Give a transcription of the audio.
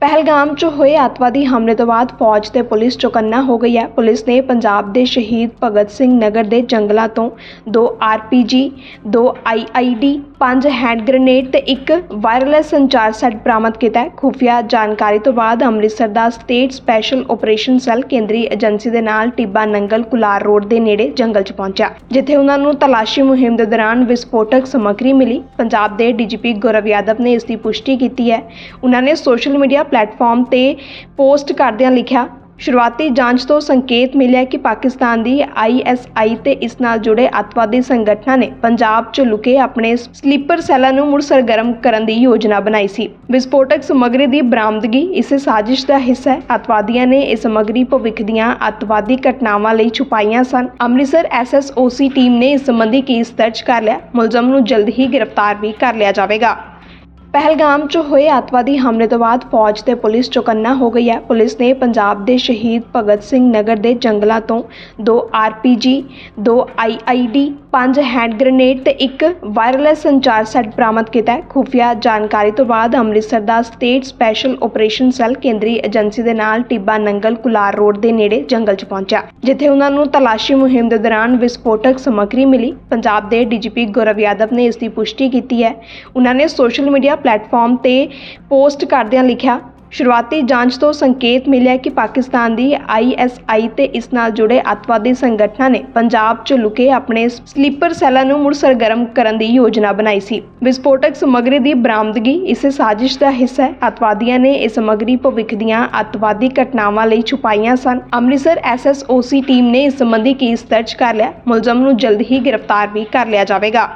ਪਹਿਲਗਾਮ 'ਚ ਹੋਏ ਅੱਤਵਾਦੀ ਹਮਲੇ ਤੋਂ ਬਾਅਦ ਫੌਜ ਤੇ ਪੁਲਿਸ ਚੌਕੰਨਾ ਹੋ ਗਈ ਹੈ। ਪੁਲਿਸ ਨੇ ਪੰਜਾਬ ਦੇ ਸ਼ਹੀਦ ਭਗਤ ਸਿੰਘ ਨਗਰ ਦੇ ਜੰਗਲਾਂ ਤੋਂ ਦੋ ਆਰਪੀਜੀ ਦੋ ਆਈਆਈਡੀ ਪੰਜ ਹੈਂਡ ਗ੍ਰੇਨੇਡ ਤੇ ਇੱਕ ਵਾਇਰਲੈਸ ਸੰਚਾਰ ਸੈੱਟ ਬਰਾਮਦ ਕੀਤਾ ਹੈ। ਖੁਫੀਆ ਜਾਣਕਾਰੀ ਤੋਂ ਬਾਅਦ ਅੰਮ੍ਰਿਤਸਰ ਦਾ ਸਟੇਟ ਸਪੈਸ਼ਲ ਆਪਰੇਸ਼ਨ ਸੈੱਲ ਕੇਂਦਰੀ ਏਜੰਸੀ ਦੇ ਨਾਲ ਟਿੱਬਾ ਨੰਗਲ ਕੁਲਾਰ ਰੋਡ ਦੇ ਨੇੜੇ ਜੰਗਲ 'ਚ ਪਹੁੰਚਿਆ। ਜਿੱਥੇ ਉਹਨਾਂ ਨੂੰ ਤਲਾਸ਼ੀ ਮੁਹਿੰਮ ਦੇ ਦੌਰਾਨ ਵਿਸਫੋਟਕ ਸਮੱਗਰੀ ਮਿਲੀ। ਪੰਜਾਬ ਦੇ ਡੀਜੀਪੀ ਗੌਰਵ ਯਾਦਵ ਨੇ ਇਸ ਦੀ ਪੁਸ਼ਟੀ ਕੀਤੀ ਹੈ। ਉਹਨਾਂ ਨੇ ਸੋਸ਼ਲ ਮੀਡੀਆ ਪਲੇਟਫਾਰਮ ਤੇ ਪੋਸਟ ਕਰਦਿਆਂ ਲਿਖਿਆ, ਸ਼ੁਰੂਆਤੀ ਜਾਂਚ ਤੋਂ ਸੰਕੇਤ ਮਿਲਿਆ ਕਿ ਪਾਕਿਸਤਾਨ ਦੀ ਆਈਐਸਆਈ ਤੇ ਇਸ ਨਾਲ ਜੁੜੇ ਅੱਤਵਾਦੀ ਸੰਗਠਨਾਂ ਨੇ ਪੰਜਾਬ 'ਚ ਲੁਕੇ ਆਪਣੇ ਸਲੀਪਰ ਸੈੱਲਾਂ ਨੂੰ ਮੁੜ ਸਰਗਰਮ ਕਰਨ ਦੀ ਯੋਜਨਾ ਬਣਾਈ ਸੀ। ਵਿਸਫੋਟਕ ਸਮੱਗਰੀ ਦੀ ਬਰਾਮਦਗੀ ਇਸੇ ਸਾਜ਼ਿਸ਼ ਦਾ ਹਿੱਸਾ ਹੈ। ਅੱਤਵਾਦੀਆਂ ਨੇ ਇਹ ਸਮੱਗਰੀ ਭਵਿੱਖ ਦੀਆਂ ਅਤਵਾਦੀ ਘਟਨਾਵਾਂ ਲਈ ਛੁਪਾਈਆਂ ਸਨ। ਅੰਮ੍ਰਿਤਸਰ ਐਸਐਸਓਸੀ ਟੀਮ ਨੇ ਇਸ ਸੰਬੰਧੀ ਕੇਸ ਦਰਜ ਕਰ ਲਿਆ। ਮੁਲਜ਼ਮ ਨੂੰ ਜਲਦ ਹੀ ਗ੍ਰਿਫਤਾਰ ਵੀ ਕਰ ਲਿਆ ਜਾਵੇਗਾ। ਪਹਿਲਗਾਮ 'ਚ ਹੋਏ ਅੱਤਵਾਦੀ ਹਮਲੇ ਤੋਂ ਬਾਅਦ ਫੌਜ ਤੇ ਪੁਲਿਸ ਚੌਕੰਨਾ ਹੋ ਗਈ ਹੈ। ਪੁਲਿਸ ਨੇ ਪੰਜਾਬ ਦੇ ਸ਼ਹੀਦ ਭਗਤ ਸਿੰਘ ਨਗਰ ਦੇ ਜੰਗਲਾਂ ਤੋਂ ਦੋ ਆਰਪੀਜੀ ਦੋ ਆਈਆਈਡੀ ਪੰਜ ਹੈਂਡ ਗ੍ਰੇਨੇਡ ਤੇ ਇੱਕ ਵਾਇਰਲੈਸ ਸੰਚਾਰ ਸੈੱਟ ਬਰਾਮਦ ਕੀਤਾ ਹੈ। ਖੁਫੀਆ ਜਾਣਕਾਰੀ ਤੋਂ ਬਾਅਦ ਅੰਮ੍ਰਿਤਸਰ ਦਾ ਸਟੇਟ ਸਪੈਸ਼ਲ ਆਪਰੇਸ਼ਨ ਸੈੱਲ ਕੇਂਦਰੀ ਏਜੰਸੀ ਦੇ ਨਾਲ ਟਿੱਬਾ ਨੰਗਲ ਕੁਲਾਰ ਰੋਡ ਦੇ ਨੇੜੇ ਜੰਗਲ 'ਚ ਪਹੁੰਚਿਆ। ਜਿੱਥੇ ਉਹਨਾਂ ਨੂੰ ਤਲਾਸ਼ੀ ਮੁਹਿੰਮ ਦੇ ਦੌਰਾਨ ਵਿਸਫੋਟਕ ਸਮੱਗਰੀ ਮਿਲੀ। ਪੰਜਾਬ ਦੇ ਡੀਜੀਪੀ ਗੌਰਵ ਯਾਦਵ ਨੇ ਇਸ ਦੀ ਪੁਸ਼ਟੀ ਕੀਤੀ ਹੈ। ਉਹਨਾਂ ਨੇ ਸੋਸ਼ਲ ਮੀਡੀਆ ਪਲੇਟਫਾਰਮ ਤੇ ਪੋਸਟ ਕਰਦਿਆਂ ਲਿਖਿਆ ਸ਼ੁਰੂਆਤੀ ਜਾਂਚ ਤੋਂ ਸੰਕੇਤ ਮਿਲਿਆ ਕਿ ਪਾਕਿਸਤਾਨ ਦੀ ਆਈਐਸਆਈ ਤੇ ਇਸ ਨਾਲ ਜੁੜੇ ਅੱਤਵਾਦੀ ਸੰਗਠਨਾਂ ਨੇ ਪੰਜਾਬ 'ਚ ਲੁਕੇ ਆਪਣੇ ਸਲੀਪਰ ਸੈੱਲਾਂ ਨੂੰ ਮੁੜ ਸਰਗਰਮ ਕਰਨ ਦੀ ਯੋਜਨਾ ਬਣਾਈ ਸੀ। ਵਿਸਫੋਟਕ ਸਮੱਗਰੀ ਦੀ ਬਰਾਮਦਗੀ ਇਸੇ ਸਾਜ਼ਿਸ਼ ਦਾ ਹਿੱਸਾ ਹੈ। ਅੱਤਵਾਦੀਆਂ ਨੇ ਇਹ ਸਮੱਗਰੀ ਭਵਿੱਖ ਦੀਆਂ ਅੱਤਵਾਦੀ ਘਟਨਾਵਾਂ ਲਈ ਛੁਪਾਈਆਂ ਸਨ। ਅੰਮ੍ਰਿਤਸਰ ਐਸਐਸਓਸੀ ਟੀਮ ਨੇ ਇਸ ਸੰਬੰਧੀ ਕੇਸ ਦਰਜ ਕਰ ਲਿਆ। ਮੁਲਜ਼ਮ ਨੂੰ ਜਲਦ ਹੀ ਗ੍ਰਿਫਤਾਰ ਵੀ ਕਰ ਲਿਆ ਜਾਵੇਗਾ।